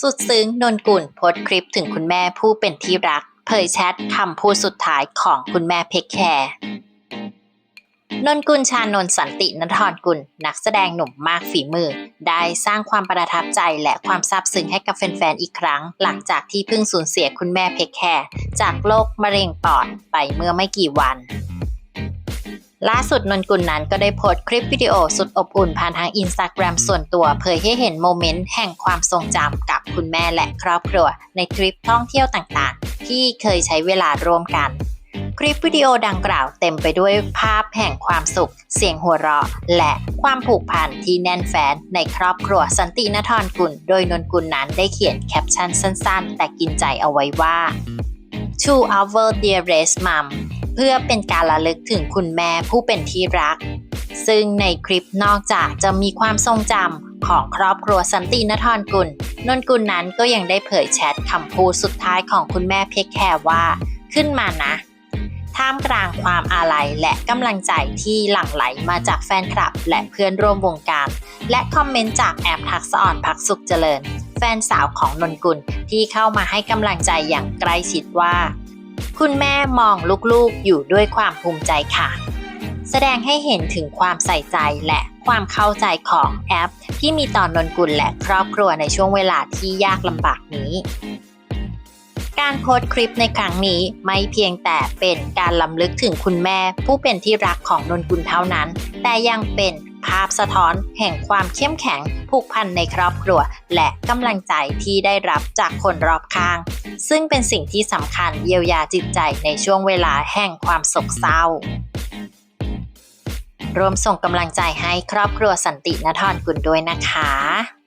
สุดซึ้งนนกุลโพสคลิปถึงคุณแม่ผู้เป็นที่รัก เผยแชทคำพูดสุดท้ายของคุณแม่เพคแคร์นนกุลชานนสันตินทรกุล นักแสดงหนุ่มมากฝีมือ ได้สร้างความประทับใจและความซาบซึ้งให้กับแฟนๆ อีกครั้ง หลังจากที่เพิ่งสูญเสียคุณแม่เพคแคร์จากโรคมะเร็งปอดไปเมื่อไม่กี่วัน ล่าสุดนนกุลนั้นก็ได้โพสต์คลิปวิดีโอสุดอบอุ่นผ่านทางอินสตาแกรมส่วนตัวเผยให้เห็นโมเมนต์แห่งความทรงจำกับคุณแม่และครอบครัว ในทริปท่องเที่ยวต่างๆ ที่เคยใช้เวลาร่วมกัน คลิปวิดีโอดังกล่าวเต็มไปด้วยภาพแห่งความสุข เสียงหัวเราะ และความผูกพันที่แน่นแฟ้นในครอบครัวสันตินทรกุล โดยนนกุลนั้นได้เขียนแคปชั่นสั้น ๆ แต่กินใจเอาไว้ว่า To our dearest mom เพื่อเป็นการระลึกถึงคุณแม่ผู้เป็นที่รัก ซึ่งในคลิปนอกจากจะมีความทรงจำของครอบครัวสันตินทรกุลนนกุลนั้นก็ยังได้เผยแชทคำพูดสุดท้ายของคุณแม่เพคแคร์ว่า ขึ้นมานะ ท่ามกลางความอาลัยและกำลังใจที่หลั่งไหลมาจากแฟนคลับ และเพื่อนร่วมวงการ และคอมเมนต์จากแอปทักษอ่อนพักสุขเจริญ แฟนสาวของนนกุลที่เข้ามาให้กำลังใจอย่างใกล้ชิดว่า คุณแม่มองลูกๆอยู่ด้วยความภูมิใจค่ะ แสดงให้เห็นถึงความใส่ใจและความเข้าใจของแอป ที่มีต่อนนกุลและครอบครัวในช่วงเวลาที่ยากลำบากนี้ การโพสต์คลิปในครั้งนี้ไม่เพียงแต่เป็นการล้ำลึกถึงคุณแม่ ผู้เป็นที่รักของนนกุลเท่านั้น แต่ยังเป็นภาพสะท้อนแห่งความเข้มแข็ง ผูกพันในครอบครัว และกำลังใจที่ได้รับจากคนรอบข้าง ซึ่งเป็นสิ่งที่สำคัญเยียวยาจิตใจในช่วงเวลาแห่งความโศกเศร้ารวมส่งกำลังใจให้ครอบครัวสันตินทรกุลด้วยนะคะ